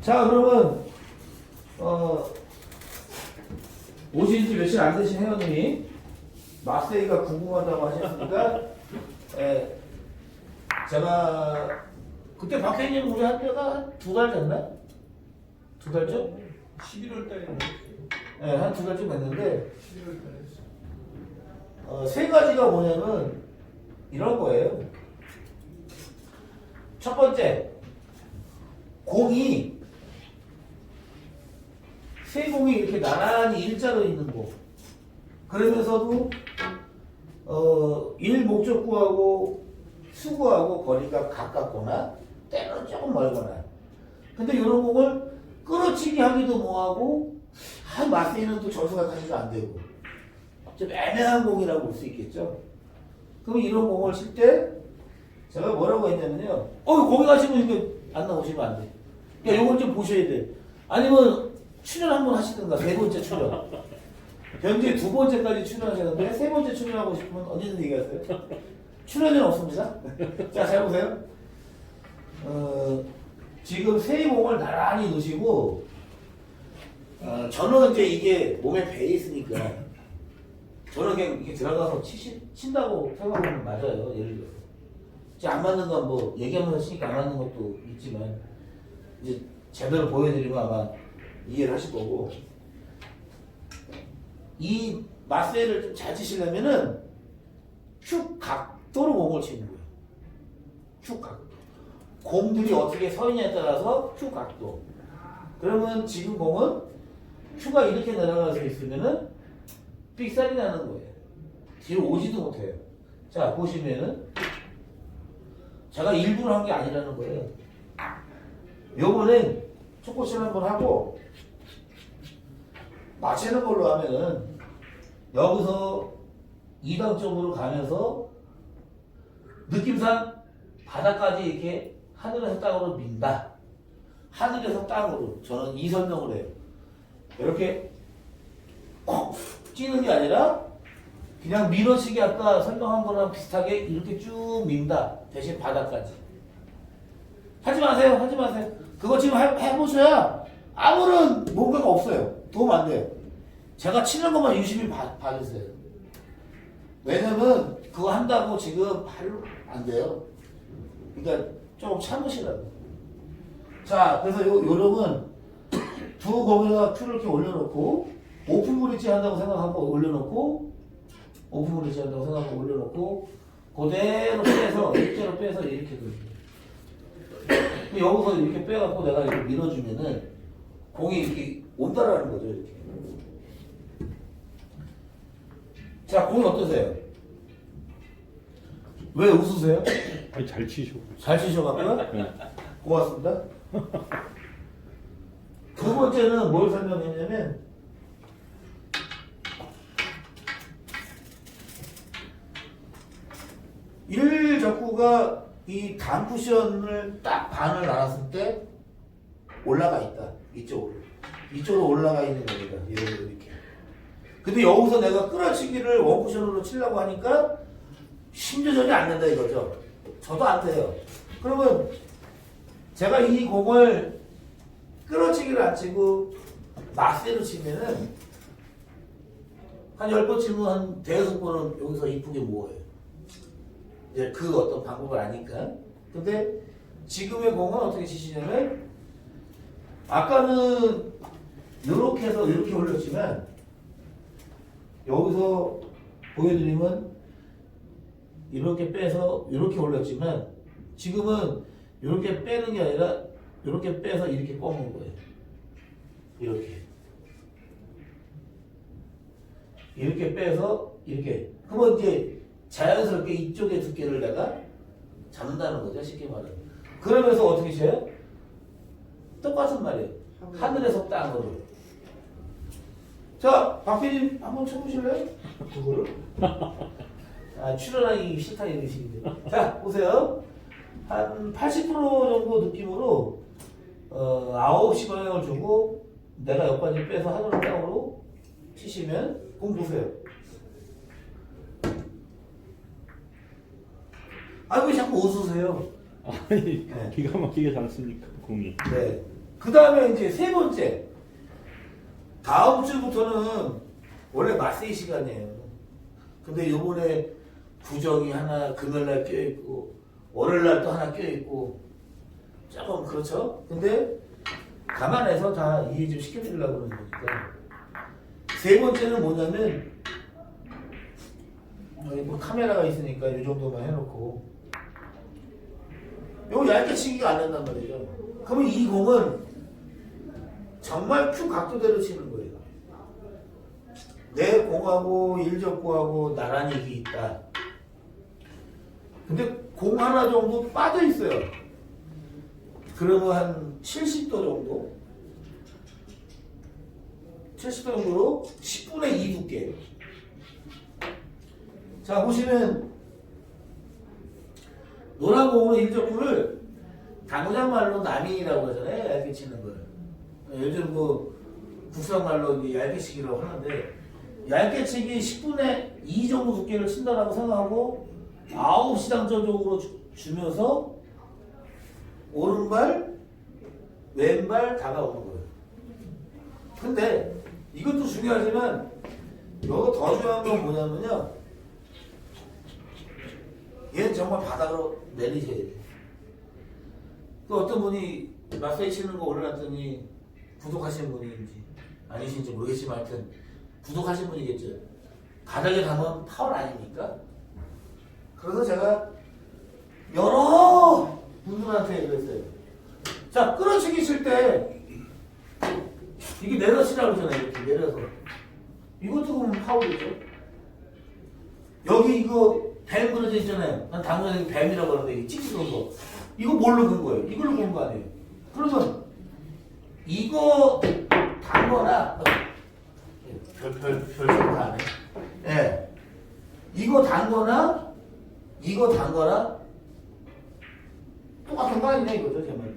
자, 그러면, 어, 오신 지 며칠 안 되신 회원님이 마세이가 궁금하다고 하셨으니까, 예, 제가, 그때 박혜님 우리 한 때가 두 달 됐나? 두 달쯤? 11월 달에 예, 한 두 달쯤 됐는데, 11월 달에. 어, 세 가지가 뭐냐면, 이런 거예요. 첫 번째, 공이 세 공이 이렇게 나란히 일자로 있는 공. 그러면서도 어, 일 목적구하고 수구하고 거리가 가깝거나 때로는 조금 멀거나. 근데 이런 공을 끌어치기 하기도 뭐하고 한 맞세는 또 점수가 가지도 안 되고 좀 애매한 공이라고 볼 수 있겠죠. 그럼 이런 공을 칠 때 제가 뭐라고 했냐면요. 어, 거기 가시면 이게 안 나오시면 안 돼. 야, 요걸 좀 보셔야 돼. 아니면 출연 한 번 하시든가, 세 번째 출연. 현재 두 번째까지 출연하셨는데, 세 번째 출연하고 싶으면 언제든 얘기하세요. 출연은 없습니다. 자, 잘 보세요. 어, 지금 세 몸을 나란히 놓으시고, 어, 저는 이제 이게 몸에 배에 있으니까, 저는 그냥 이게 들어가서 치시, 친다고 생각하면 맞아요. 예를 들어서. 이제 안 맞는 건 뭐 얘기하면서 치니까 안 맞는 것도 있지만 이제 제대로 보여드리면 아마 이해를 하실 거고 이 마세를 좀 잘 치시려면은 축 각도로 공을 치는 거예요. 축 각도. 공들이 어떻게 서 있냐에 따라서 축 각도. 그러면 지금 공은 큐가 이렇게 내려가서 있으면은 삑살이 나는 거예요. 뒤로 오지도 못해요. 자 보시면은 제가 일부러 한 게 아니라는 거예요. 요번엔 초코칠 한번 하고 맞추는 걸로 하면은 여기서 2단 쪽으로 가면서 느낌상 바닥까지 이렇게 하늘에서 땅으로 민다. 하늘에서 땅으로 저는 이 설명을 해요. 이렇게 콕 찌는 게 아니라 그냥 밀어치기 아까 설명한 거랑 비슷하게 이렇게 쭉 민다. 대신 바닥까지. 하지 마세요. 하지 마세요. 그거 지금 해, 해보셔야 아무런 뭔가가 없어요. 도움 안 돼요. 제가 치는 것만 유심히 봐, 봐주세요. 왜냐면 그거 한다고 지금 바로 안 돼요. 그러니까 조금 참으시라고. 자, 그래서 요, 요령은 두 공에다 큐를 이렇게 올려놓고 오픈 브릿지 한다고 생각하고 올려놓고 오픈 브릿지 한다고 생각하고 올려놓고 그대로 빼서 일자로 빼서 이렇게 돌려. 여기서 이렇게 빼갖고 내가 이렇게 밀어주면은 공이 이렇게 온다라는 거죠 이렇게. 자 공이 어떠세요? 왜 웃으세요? 아니 잘 치셔. 잘 치셔갖고요? 고맙습니다. 두 번째는 뭘 설명했냐면 일 적구가 이 단쿠션을 딱 반을 나눴을 때 올라가 있다 이쪽으로. 이쪽으로 올라가 있는 겁니다 이렇게. 근데 여기서 내가 끌어치기를 원쿠션으로 치려고 하니까 심조절이 안 된다 이거죠. 저도 안 돼요. 그러면 제가 이 공을 끌어치기를 안 치고 마세로 치면은 한열번 치면 한 대여섯 번은 여기서 이쁘게 모아요. 이제 그 어떤 방법을 아니까. 근데 지금의 공은 어떻게 치시냐면 아까는 이렇게 해서 이렇게 올렸지만 여기서 보여드리면 이렇게 빼서 이렇게 올렸지만 지금은 이렇게 빼는 게 아니라 이렇게 빼서 이렇게 꺾는 거예요. 이렇게. 이렇게 빼서 이렇게. 그러면 이제 자연스럽게 이쪽의 두께를 내가 잡는다는 거죠. 쉽게 말하면. 그러면서 어떻게 쳐요? 똑같은 말이에요. 하늘에서 땅으로. 자, 박PD 한번 쳐보실래요? 그거를? 아, 출연하기 싫다 이러시는데. 자, 보세요. 한 80% 정도 느낌으로 어, 9시 방향을 주고 내가 여기까지 빼서 하늘을 땅으로 치시면 공 보세요. 아왜 자꾸 웃으세요? 아니 네. 기가 막히게 잘 쓰니까 공이. 네. 그 다음에 이제 세 번째. 다음 주부터는 원래 마세이 시간이에요. 근데 요번에 부정이 하나 금요일날 껴있고, 월요일날 또 하나 껴있고, 조금 그렇죠? 근데 감안해서 다 이해 좀 시켜드리려고 그러는 거니까. 세 번째는 뭐냐면, 뭐 카메라가 있으니까 이 정도만 해놓고, 요 얇게 치기가 안 된단 말이죠. 그러면 이 공은 정말 큐 각도대로 치는 거예요. 내 공하고 일적구하고 나란히 이게 있다. 근데 공 하나 정도 빠져 있어요. 그러면 한 70도 정도? 70도 정도로 10분의 2 두께. 자, 보시면 노란 공으로 일적구를 당구장 말로 남인이라고 하잖아요. 얇게 치는 걸. 요즘 뭐 국산 말로 얇게 치기로 하는데 얇게 치기 10분의 2 정도 두께를 친다라고 생각하고 9시당 쪽으로 주- 주면서 오른발, 왼발 다가오는 거예요. 근데 이것도 중요하지만 이거 더 중요한 건 뭐냐면요. 얘는 정말 바닥으로 내리셔야 돼요. 그 어떤 분이 마사지 치는 거 올려놨더니 구독하시는 분인지 아니신지 모르겠지만 하여튼 구독하신 분이겠죠. 바닥에 가면 파울 아닙니까? 그래서 제가 여러 분들한테 그랬어요. 자, 끌어치기 칠 때 이게 내려치라고 그러잖아요. 이렇게 내려서. 이것도 보면 파울이죠. 여기 이거 뱀 그려져 있잖아요. 난 당연히 뱀이라고 하는데 이 찍는 거. 이거 뭘로 근 거예요? 이걸로 본거 아니에요? 그러면 이거 단거나 별별별 생각 안 해. 예. 이거 단거나 이거 단거나 똑같은 거 아니냐 이거죠 제 말.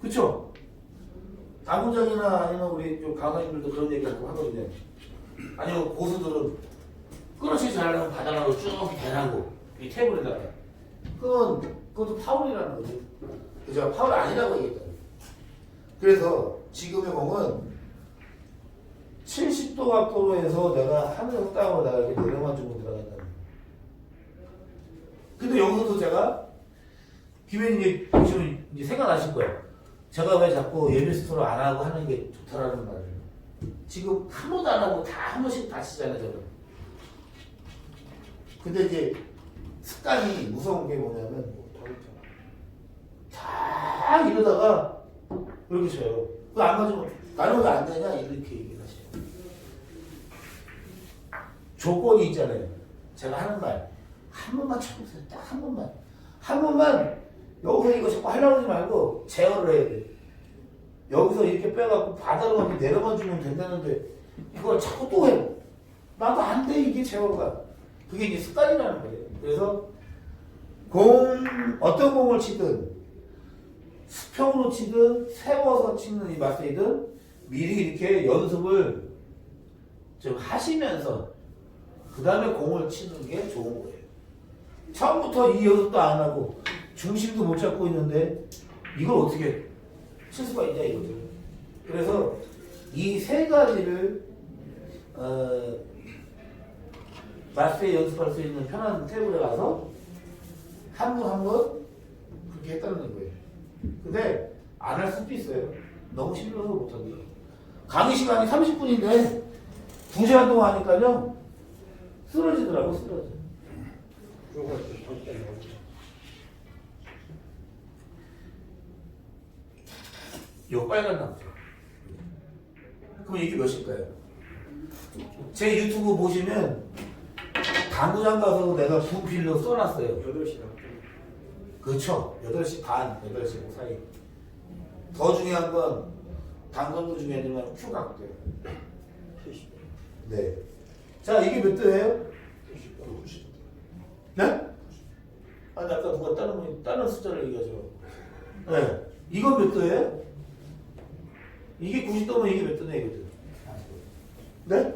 그쵸? 당구장이나 아니면 우리 좀 강사님들도 그런 얘기 가끔 하거든요. 아니면 고수들은 끊어치지 잘하면 바닥으로 쭉 대라고 이 테이블에다가 그건 그것도 파울이라는 거지. 그죠? 파울 아니라고 얘기했다. 그래서 지금의 공은 70도 각도로 해서 내가 하늘에서 땅으로 내가 이렇게 내려만 주고 들어간다. 근데 여기서도 제가 기회는 이제 보시면 이제 생각나실 거예요. 제가 왜 자꾸 예비스토를 안 하고 하는 게 좋다라는 말을. 지금 한 번도 안 하고 다 한 번씩 다치잖아요, 저는. 근데 이제 습관이 무서운 게 뭐냐면 다 이러다가 이렇게 쳐요. 그거 안 맞으면 나는 왜 안 되냐 이렇게 얘기를 하시요 조건이 있잖아요. 제가 하는 말 한 번만 쳐보세요. 딱 한 번만. 한 번만 여기서 이거 자꾸 하려고 하지 말고 제어를 해야 돼. 여기서 이렇게 빼갖고 이렇게 내려만 주면 된다는데 이걸 자꾸 또 해. 나도 안 돼 이게 제어가. 그게 이제 습관이라는 거예요. 그래서 공 어떤 공을 치든 수평으로 치든 세워서 치는 이 마스이든 미리 이렇게 연습을 좀 하시면서 그 다음에 공을 치는 게 좋은 거예요. 처음부터 이 연습도 안 하고 중심도 못 잡고 있는데 이걸 어떻게 칠 수가 있냐 이거죠. 그래서 이 세 가지를 어, 마스에 연습할 수 있는 편한 테이블에 가서 한 분 한 분 그렇게 했다는 거예요. 근데 안 할 수도 있어요. 너무 힘들어서 못하게. 강의 시간이 30분인데 2시간 동안 하니까요. 쓰러지더라고, 쓰러져. 요 빨간 남자. 그럼 이게 몇일까요? 제 유튜브 보시면 당구장 가서 내가 분필로 써놨어요. 8시간. 그렇죠. 8시 반, 8시 그 사이. 더 중요한 건 당근도 중요하지만 큐 각도요. 네. 자, 이게 몇 도예요? 네? 아니, 아까 누가 다른 분이 다른 숫자를 얘기하죠. 네. 이건 몇 도예요? 이게 90도면 이게 몇 도네, 이거죠? 네?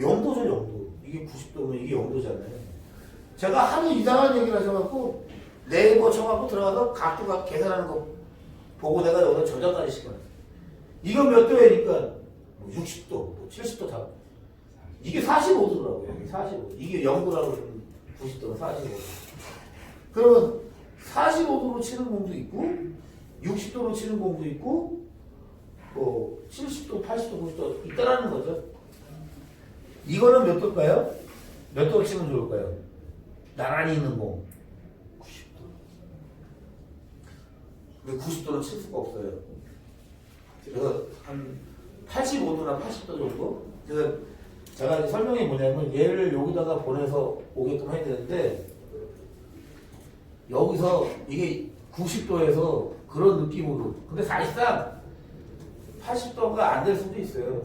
0도죠, 0도. 이게 90도면 이게 0도잖아요. 제가 하도 이상한 얘기를 하셔갖고 네이버 쳐갖고 들어가서 각도가 계산하는 거 보고 내가 여기다 저장까지 시켜놨어. 이건 몇 도예니까 뭐 60도, 뭐 70도 다. 이게 45도더라고요. 여기 45도. 이게 0도라고 그러면 90도는 45도. 그러면 45도로 치는 공도 있고 60도로 치는 공도 있고 뭐 70도, 80도, 90도 있다라는 거죠. 이거는 몇 도일까요? 몇 도로 치면 좋을까요? 나란히 있는 공. 90도. 근데 90도는 칠 수가 없어요. 그래서 한 85도나 80도 정도? 그래서 제가 설명이 뭐냐면 얘를 여기다가 보내서 오게끔 해야 되는데 여기서 이게 90도에서 그런 느낌으로 근데 사실상 80도가 안 될 수도 있어요.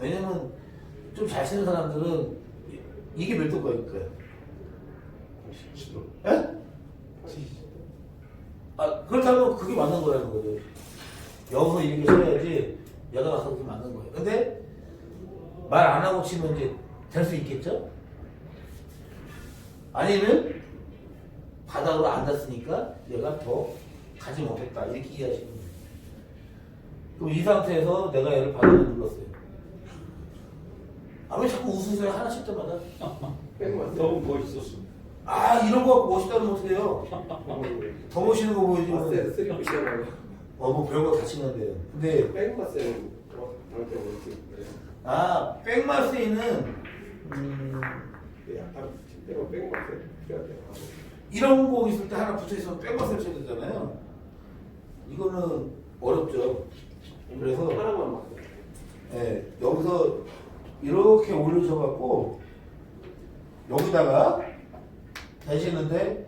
왜냐면 좀잘 치는 사람들은 이- 이게 몇 도일까요? 10도. 예? 아 그렇다면 그게 맞는 거라는 거죠. 여기서 이렇게 쳐야지 여자 가서 그게 맞는 거예요. 근데 말 안 하고 치면 이제 될 수 있겠죠? 아니면 바닥으로 앉았으니까 얘가 더 가지 못했다 이렇게 이해하시면 돼요. 그럼 이 상태에서 내가 얘를 바닥에 눌렀어요. 아 왜 자꾸 웃으세요? 하나씩 때마다. 너무 멋있었어. 아 이런 거 갖고 멋있다면 어떡해요? 더 멋있는 거 보여주면 쓰리고 시작하고 어뭐 별거 다 치는데요. 근데 백마스는 어, 다를 때 어떻게 아 백마스에는 음, 약간 때가 백마스 필요하대요. 이런 거 있을 때 하나 붙여 있으면 백마스를 쳐야 되잖아요. 이거는 어렵죠. 그래서 하나만 맞고 예, 여기서 이렇게 올려줘갖고 여기다가 대시는데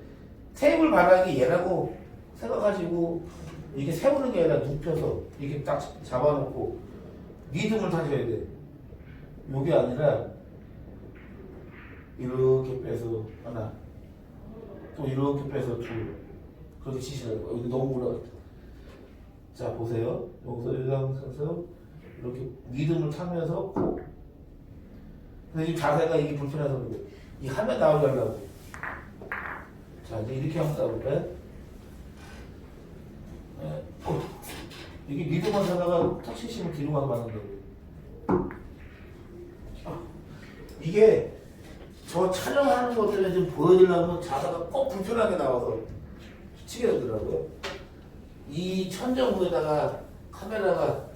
테이블 바닥이 얘라고 생각하시고 이게 세우는 게 아니라 눕혀서 이게 딱 잡아놓고 리듬을 타셔야 돼. 요게 아니라 이렇게 빼서 하나 또 이렇게 빼서 둘 그렇게 치시라고 여기 너무 올라갔다. 자 보세요. 여기서 이 상태에서 이렇게 리듬을 타면서 근데 지금 자세가 이게 불편해서 그래요. 이 화면 나오게 하려고. 자, 이제 이렇게 한번 따볼까요? 예. 어, 이게 리듬만 하다가 탁 치시면 뒤로 가서 맞는다고. 아, 이게 저 촬영하는 것들을 좀 보여주려면 자다가 꼭 불편하게 나와서 치게 되더라고요. 이 천정 부에다가 카메라가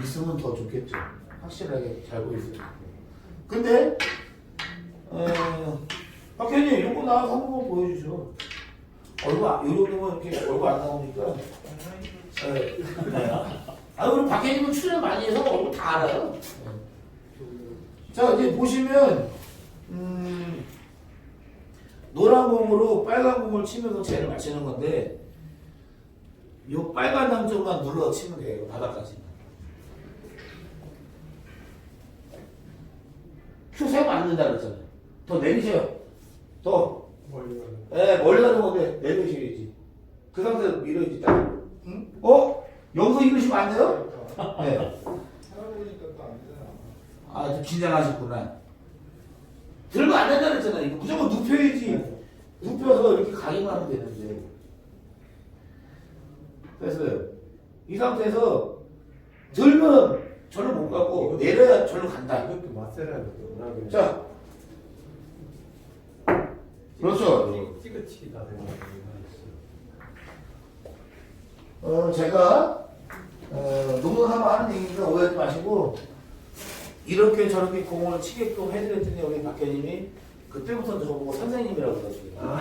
있으면 더 좋겠죠. 확실하게 잘 보일 수 있고. 근데 어, 박현님 이거 나와서 한 번만 보여주죠. 얼굴 안- 요 정도면 이렇게 얼굴 안 나오니까. 네. 네. 아 우리 박현님은 출연 많이 해서 얼굴 다 알아요. 자 이제 보시면 음, 노란 공으로 빨간 공을 치면서 쟤를 맞추는 건데 요 빨간 남쪽만 눌러 치면 돼요 바닥까지. 큐 세면 안 된다 그랬잖아요. 더 내리세요. 더. 멀리 가는 예, 멀리 가는 건데 내리셔야지. 그 상태에서 밀어야지 딱. 응? 어? 여기서 이러시면 안 돼요? 네. 살아보니까 또 안 되잖아. 아, 좀 긴장하셨구나. 들고 안 된다 그랬잖아요. 이거 무조건 눕혀야지. 눕혀서 이렇게 가기만 하면 되는데. 됐어요. 이 상태에서 들면 절로 못 가고 내려야 절로 간다. 이것도 마세라는 것도 자. 그렇죠. 찌그치기가 되는 어, 제가 어, 농구하면 하는 얘기니까 오해하지 마시고 이렇게 저렇게 공을 치게끔 해드렸더니 우리 박현님이 그때부터 저보고 선생님이라고 그러시고요.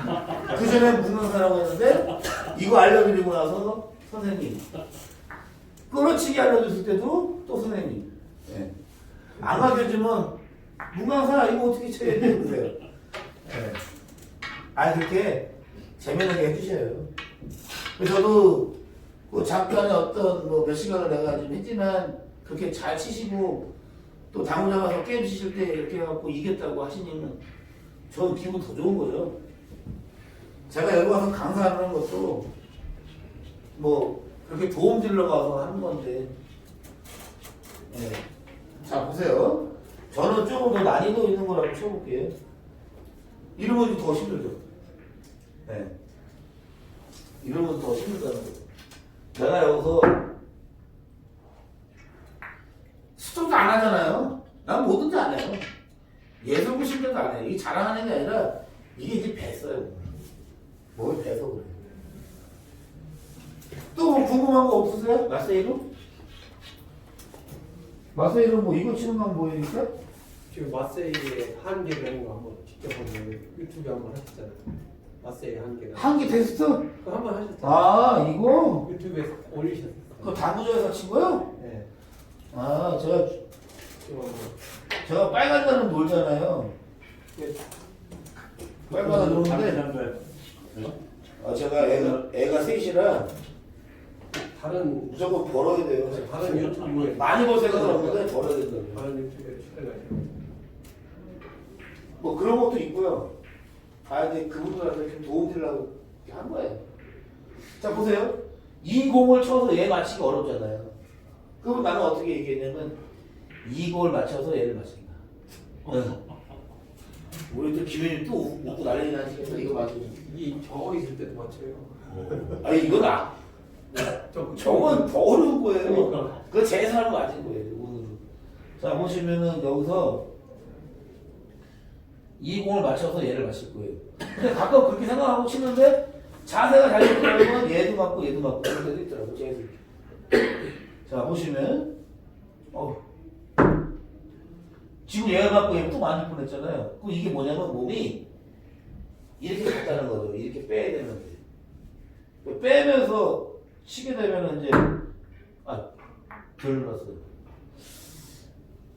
그 전에 묵는 사라고 했는데 이거 알려드리고 나서 선생님. 끌어치기 알려줬을 때도 또 선생님. 예. 안 가르쳐주면 무강사 이거 어떻게 쳐야 돼? 그러세요. 예. 아 그렇게 재미나게 해주셔요. 그래서 저도 그 잠깐의 어떤 뭐 몇 시간을 내가 좀 했지만 그렇게 잘 치시고 또 당구 잡아서 게임 치실 때 이렇게 해갖고 이겼다고 하시니까 저 기분 더 좋은 거죠. 제가 여기 와서 강사하는 것도 뭐 그렇게 도움 주려고 와서 하는 건데 예. 자 보세요. 저는 조금 더 난이도 있는 거라고 쳐볼게요. 이러면 더 힘들죠. 네. 이러면 더 힘들다는 거예요. 내가 여기서 수정도 안 하잖아요. 난 뭐든지 안 해요. 예술고 싶은 안 해요. 이게 자랑하는 게 아니라 이게 이제 뱄어요. 뭘 뱄어 그래. 또 뭐 궁금한 거 없으세요? 마세이로? 마세이로 뭐 이거 치는 방 보이니까? 지금 마세이의 한계라는 거 한번 직접 한번 유튜브에 한번 하셨잖아요. 마세이 한계가. 한기 테스트? 그거 한번 하셨잖아요. 아 이거? 유튜브에 올리셨어요. 그거 당구조에서 친 거요? 네. 아 제가 좀 한번. 제가 빨간 단은 놀잖아요. 빨간 단 노는데 아 제가 애가 애가 셋이라 다른 무조건 벌어야 돼요. 다른 유튜브에 많이 버세가 그러는데 벌어야 된다고. 다른 유튜브에 출연하죠. 뭐 그런 것도 있고요. 아 근데 그분들한테 좀 도움 드리려고 이렇게 한 거예요. 자 보세요. 이 공을 쳐서 얘 맞히기 어렵잖아요. 그럼 나는 어떻게 얘기했냐면 이 공을 맞춰서 얘를 맞힌다. 어. 우리 또 기분이 또 웃- 웃고 난리 나시겠어 이거 맞추고. 이게 저 있을 때도 맞춰요. 아니 이건 아 저 저건 더 어려운 거예요. 그러니까. 그거 제 사람 맞은 거예요. 오늘은. 자 보시면은 여기서 이 공을 맞춰서 얘를 맞힐 거예요. 근데 가끔 그렇게 생각하고 치는데 자세가 잘못되면 얘도 맞고 얘도 맞고 그런 데도 있더라고. 제가 자 보시면 어 지금 얘가 맞고 얘또 맞을 뻔했잖아요. 그럼 이게 뭐냐면 몸이 이렇게 갔다는 거죠. 이렇게 빼야 되는데 빼면서 치게 되면 이제 아덜 눌렀어요.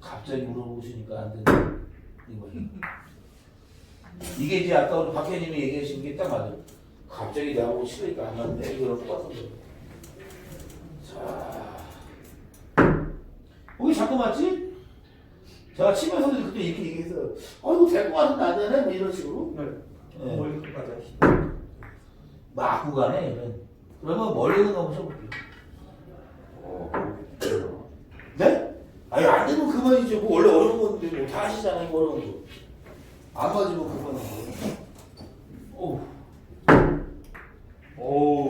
갑자기 물어보시니까 안 되네. 이거 이게 이제 아까 우리 박혜님이 얘기하신 게 딱 맞아요. 갑자기 보고 치니까 안 맞네. 이거랑 똑같은 거예요. 자, 여기 자꾸 맞지? 제가 치면서도 그때 이렇게 얘기했어요. 어, 이거 될것 같은데 안 되네? 뭐 이런 식으로. 네. 네. 멀리까지 하시죠. 맞고 가네, 얘는. 그러면 멀리 있는 거 한번 쳐볼게요. 네? 아니, 안 되면 그만이죠. 뭐 원래 어려운 건데, 뭐다 하시잖아요, 뭐 어려운 거. 안 맞으면 그만이죠. 오. 오.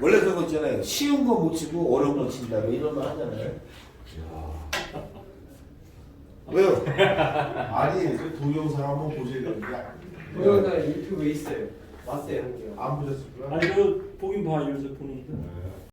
원래 그런 거 있잖아요. 쉬운 거 못 치고 어려운 거 친다. 뭐 이런 말 하잖아요. 왜요? 아니 그 동영상 한번 보셔야 되는 데 동영상 유튜브에 있어요. 마세이 한계가. 안 보셨을 거야? 아니 그 보긴 봐 요새 보는데 네.